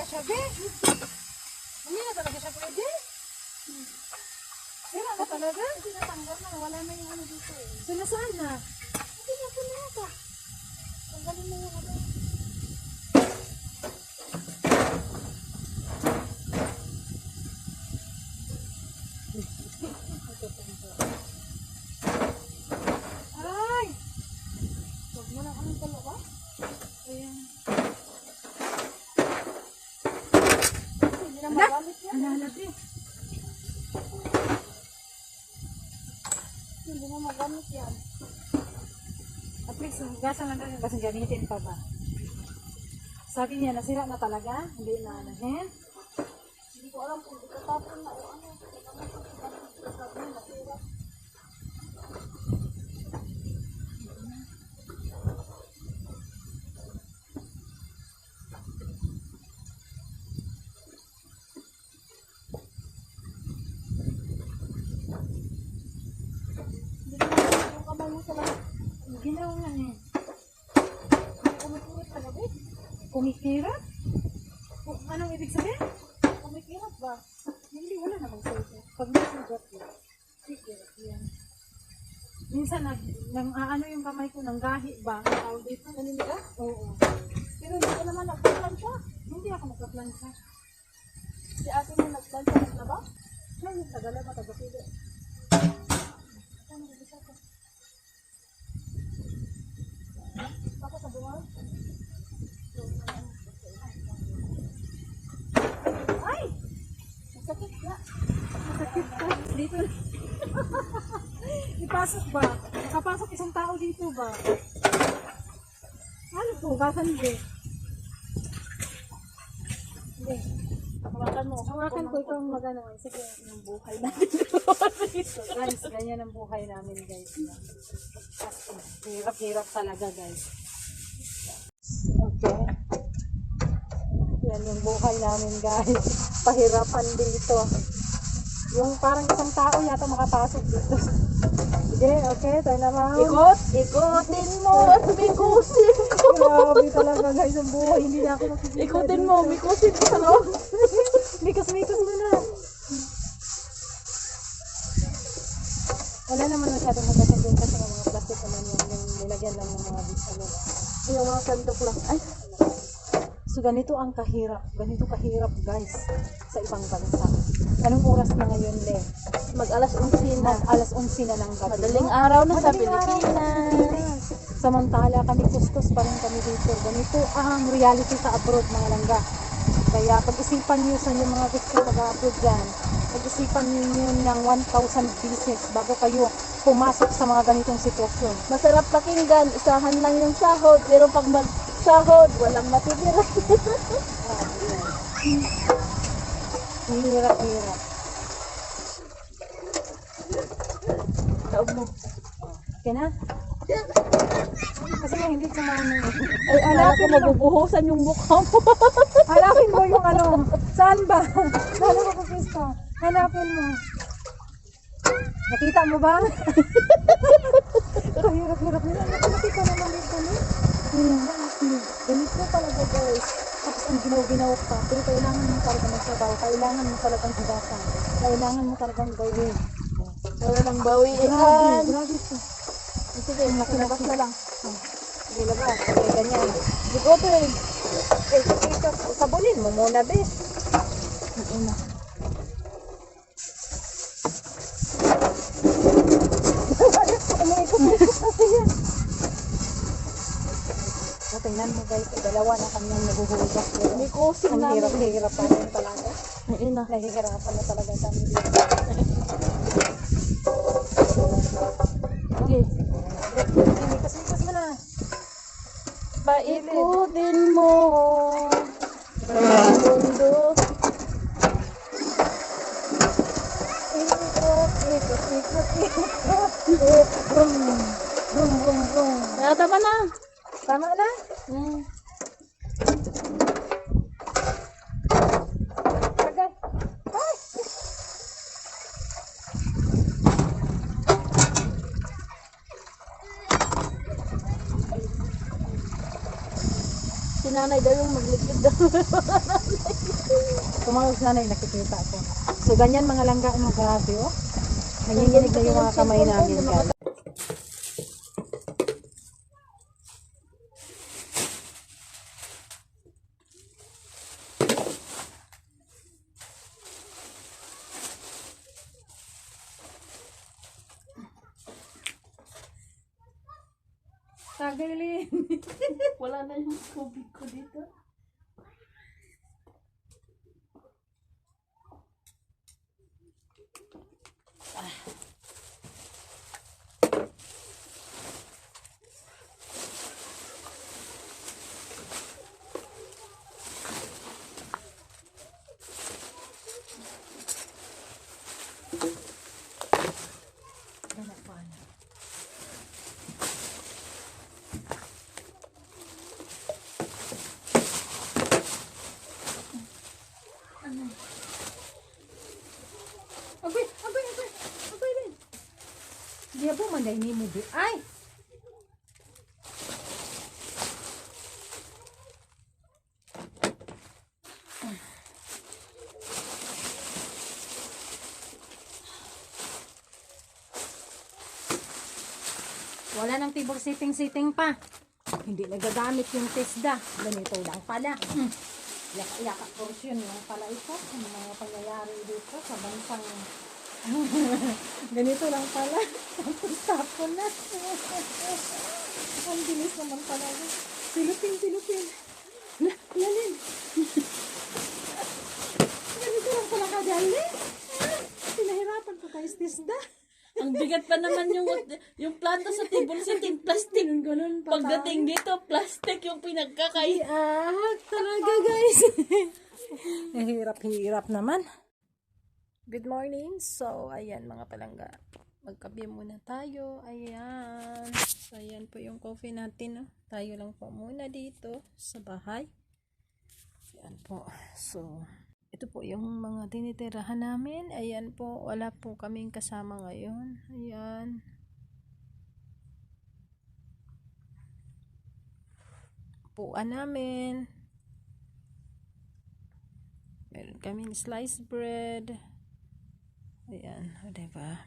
siya, be. Hindi na talaga siya pwede. Sira na talaga. Hindi natanggal na. Wala na yung ano dito eh. Sila saan na? Hindi na ito. Tanggalin mo yung ano. Yan. At least, gasa lang talaga kasi gamitin pa ba? Sabi niya, nasira na talaga. Hindi na ano, eh? Hindi ko alam kung itatapon na o ano. Kumikirap? Anong ibig sabihin? Kumikirot ba? Hindi, wala namang sayo. Pag nasugat yun, sikirap yan. Minsan, nag, nang, aano yung kamay ko, nang gahi ba? Ang tawag dito. Naniniga? Oo. Pero hindi ka naman nagpaplan siya. Hindi ako nagpa-plancha. Si ate mo nagplan siya naglaba? Ay, tagala ba, tagapili. Ano ba Dito. Ipasok ba? Nakapasok isang tao dito ba? Ano to? Kasan hindi? Hindi. Hawakan mo. Hawakan ko itong magano. Sige, ng buhay natin. So, guys, ganyan ang buhay namin, guys. Hirap-hirap talaga, guys. Okay. Yan yung buhay namin, guys. Pahirapan dito. Yung parang isang tao yata makapasok dito. Sige, okay, tayo naman. Ikot! Ikotin mo! At bikusin ko! Grabe talaga, guys, ang buhay. Hindi na ako makikita. Ikutin mo! Bikusin ko sa loob! Mikas-mikas mo na. Wala naman masyadong doon kasi ng mga plastic naman yung, yung nilagyan ng mga ano. Yung mga sandok lang. Ay! So ganito ang kahirap. Ganito kahirap guys sa ibang bansa. Anong oras na ngayon, Le? Mag alas 11 na. Mag alas 11 na ng gabi. Madaling araw na sa Madaling sa Pilipinas. Samantala kami kustos pa rin kami dito. Ganito ang reality sa abroad mga langga. Kaya pag-isipan niyo sa inyo mga gusto mag-abroad dyan, pag-isipan niyo yun ng 1,000 pieces bago kayo pumasok sa mga ganitong sitwasyon. Masarap pakinggan. Isahan lang yung sahod. Pero pag mag-sahod, walang matitira. Ang hirap-hirap. Taob mo. Okay na? Kasi nga hindi ko maano. Ay, anak ko, mabubuhusan yung mukha mo. Hanapin mo yung ano. Saan ba? Saan ako pupista? Hanapin mo. Nakita mo ba? Kahirap-hirap nila. Nakita naman dito? Ganito talaga guys. Ang ginaw-ginaw pa. Pero kailangan mo talaga magsabaw. Kailangan mo talagang higasan. Kailangan mo talagang gawin. Wala nang bawian. Grabe, grabe to. Sige, labas na lang. Sige, labas. Okay, ganyan. Bigotin. Eh, ito, sabulin mo muna, bes. Ina. Tingnan mo guys, dalawa na kami yung naguhugas. May kusin Ang namin. hirap-hirap pa rin talaga. Ina. Nahihirapan na talaga kami dito. Sige. Sinikas-nikas mo na. Paikutin mo. Ang mundo. Ikot, ikot, ikot, ikot. Brum, brum, brum, brum. Tama na. Tama na? Ay! nanay daw yung maglikid daw. Tumawag nanay, nakikita ko. So, ganyan mga langga mo, grabe, oh. Nanginginig na yung mga kamay namin, guys. Tagalin. Wala na yung tubig ko dito. Di po manday ni mo di. Ay! Wala nang tibok siting-siting pa. Hindi nagagamit yung TESDA. Ganito lang pala. Hmm. Yaka-yaka portion lang pala ito. Ang mga pangyayari dito sa bansang Ganito lang pala. Tapon na. Ang bilis naman pala. Silupin, silupin. Na, lalin. Ganito lang pala kadali. Ah, Pinahirapan ko kay Tisda. Ang bigat pa naman yung yung planta sa table setting plastic. Ganun pa Pagdating dito, plastic yung pinagkakay. Ah, talaga guys. Hirap-hirap naman. Good morning. So, ayan mga palangga. Magkape muna tayo. Ayan. So, ayan po yung coffee natin. No? Tayo lang po muna dito sa bahay. Ayan po. So, ito po yung mga tinitirahan namin. Ayan po. Wala po kaming kasama ngayon. Ayan. Puan namin. Meron kaming sliced bread. O diba?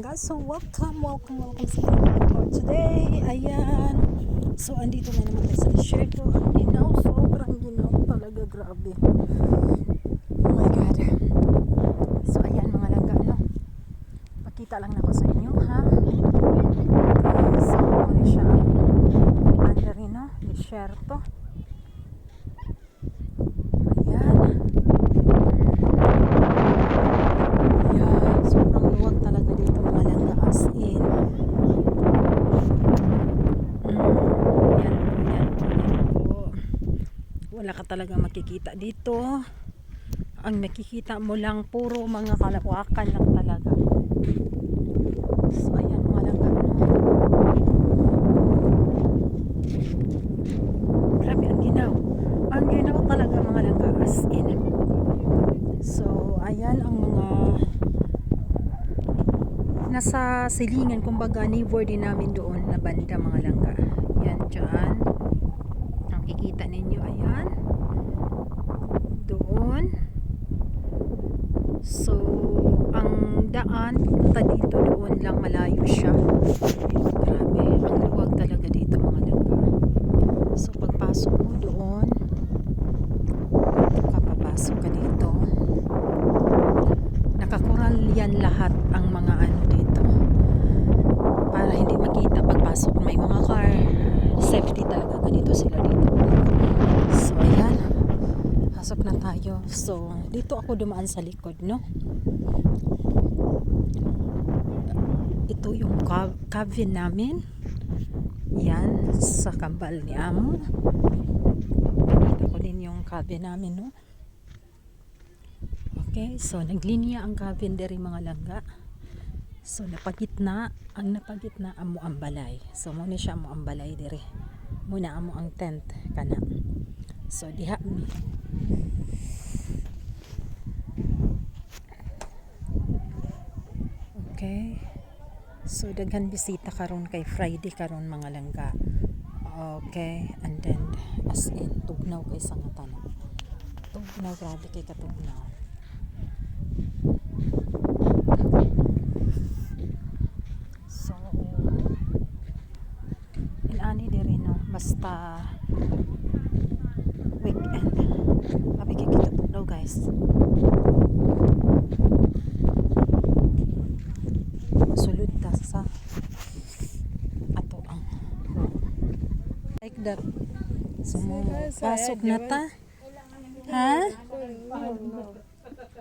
Mga palangga. So, welcome, welcome, welcome sa vlog for today. Ayan. So, andito na naman tayo sa desierto. Ang ginaw, sobrang ginaw talaga. Grabe. Oh my God. So, ayan mga langga, no? Pakita lang ako sa inyo, ha? So, ano siya? Ano rin, no? Desierto. Ayan. Yeah, sobrang luwag talaga dito mga langga as in. Mm, yan po, yan po, yan po. Wala ka talaga makikita dito. Ang nakikita mo lang puro mga kalawakan lang talaga. So ayan mga langga. no? Grabe ang ginaw. Ang ginaw talaga mga langga as in. So, ayan ang mga nasa silingan, kumbaga neighbor din namin doon na banda mga langga. Yan dyan. Nakikita ninyo, ayan. Doon. So, ang daan, punta dito doon lang malayo siya. Grabe, ang luwag talaga dito mga langga. So, pagpasok mo doon, dito ka dito nakakural yan lahat ang mga ano dito para hindi makita pagpasok may mga car safety talaga ganito sila dito so ayan pasok na tayo so dito ako dumaan sa likod no ito yung ca- cabin namin yan sa kambal ni Amo Nakita ko din yung cabin namin, no? Okay, so naglinya ang cabin diri mga langga. So napagitna, ang napagitna amo ang balay. So mo ni siya amo ang balay diri. Muna amo ang tent kana. So diha mi. Okay. So daghan bisita karon kay Friday karon mga langga. Okay, and then as in tugnaw kay sangatan. Tugnaw grabe kay katugnaw. So inani diri no basta weekend. Abi kay kita tugnaw guys. Sulod ta sa ato ang like that. So mo pasok na ta. Ha?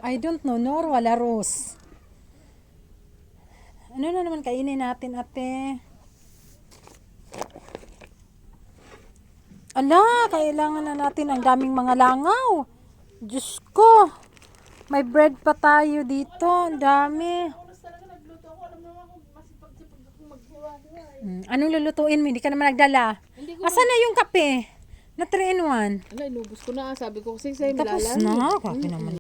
I don't know, nor wala rose. Ano na naman kainin natin, ate? Ala, kailangan na natin ang daming mga langaw. Diyos ko. May bread pa tayo dito. Ang dami. Hmm, anong lulutuin mo? Hindi ka naman nagdala. Asan na yung kape? Na 3 in 1. ala, inubos ko na. Sabi ko kasi sa'yo, Tapos na. Kape naman.